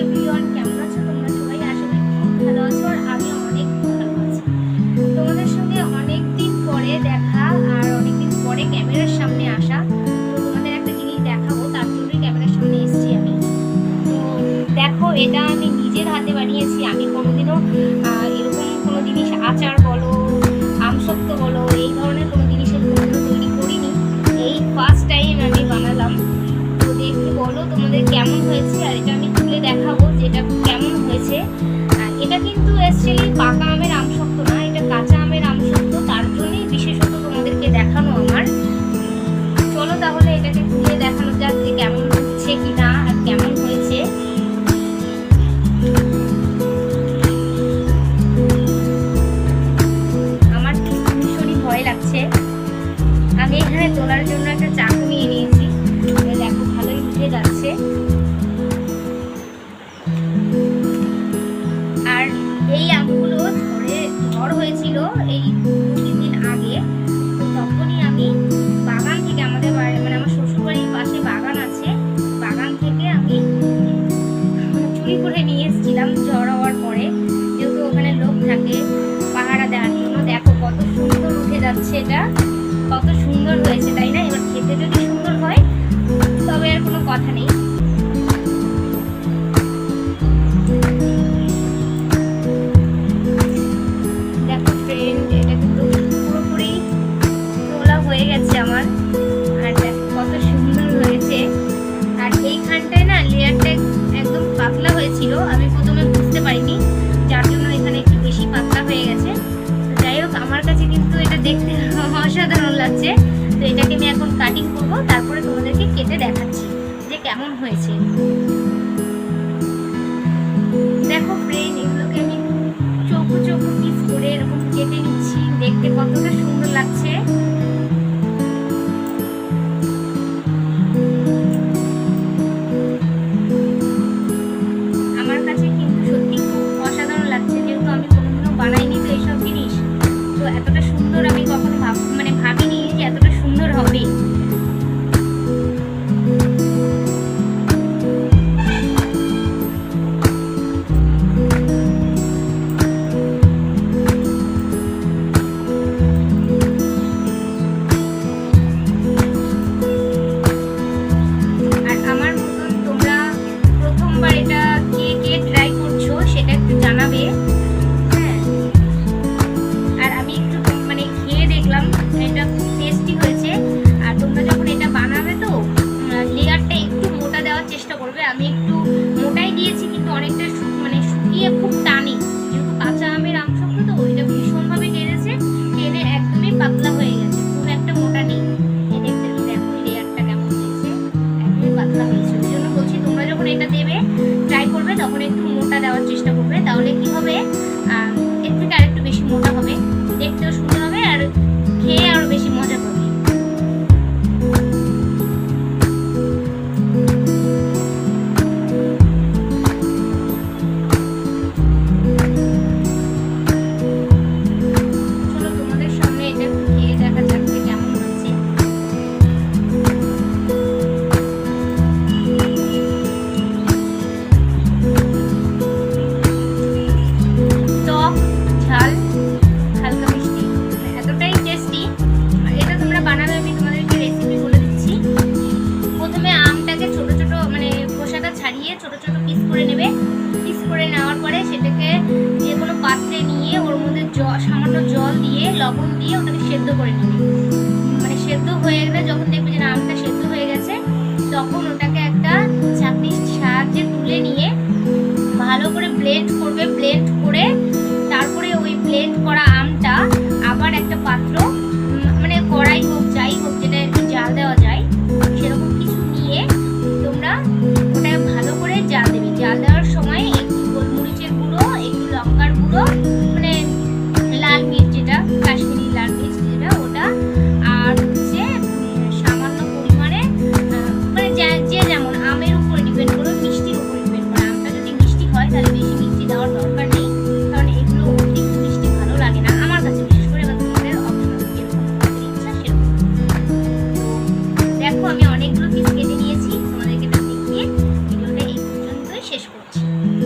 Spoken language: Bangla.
এভরিওয়ান কেমন আমি অনেক ভালো তোমাদের সঙ্গে অনেক দিন পরে দেখা আর অনেক পরে ক্যামেরার সামনে আসা। তোমাদের একটা জিনিস দেখাবো, তার জন্যই ক্যামেরার সামনে এসেছি আমি। দেখো, এটা আমি নিজের হাতে বানিয়েছি। আমি কোনোদিনও এরকম কোনো জিনিস আচার বলো আমসত্ব বলো, এই ধরনের কোনো জিনিসের তৈরি করিনি। এই ফার্স্ট টাইম বানালাম। তো বলো তোমাদের কেমন হয়েছে, আর এটা দেখাবো যেটা কেমন হয়েছে। এটা কিন্তু অ্যাকচুয়ালি পাকা হওয়ার পরে যেহেতু ওখানে লোক থাকে পাহারা দেওয়ার জন্য, দেখো কত সুন্দর উঠে যাচ্ছে এটা, কত সুন্দর হয়েছে, তাই না? এবার খেতে যদি সুন্দর হয়, তবে আর কোনো কথা নেই। কেমন হয়েছে? দেখো ফ্রেন্ড এগুলোকে আমি চৌকো চৌকো পিস করে এরকম কেটে নিচ্ছি, দেখতে কতটা আমি একটু মোটাই দিয়েছি, কিন্তু অনেকটা মানে শুকিয়ে খুব টানি। যেহেতু কাঁচা আমের আমসত্ব তো ওইটা ভীষণভাবে টেনেছে, টেনে একদমই পাতলা হয়ে গেছে, খুব একটা মোটা নেই। দেখতে দেখো লেয়ারটা কেমন একদমই পাতলা জন্য বলছি তোমরা যখন এটা দেবে ট্রাই করবে, তখন একটু মোটা দেওয়ার চেষ্টা করবে, তাহলে কি হবে এর থেকে আরেকটু বেশি মোটা হবে। দেখতেও সুন্দর সেটাকে যে কোনো পাত্রে নিয়ে ওর মধ্যে জল সামান্য জল দিয়ে, লবণ দিয়ে ওটাকে সেদ্ধ করে নিবি। মানে সেদ্ধ হয়ে গেলে যখন দেখবি যে আমটা সেদ্ধ হয়ে গেছে, তখন ওটাকে একটা চাকনির সাহায্যে তুলে নিয়ে ভালো করে ব্লেন্ড করবে ব্লেন্ড করে তারপরে ওই ব্লেন্ড করা heart.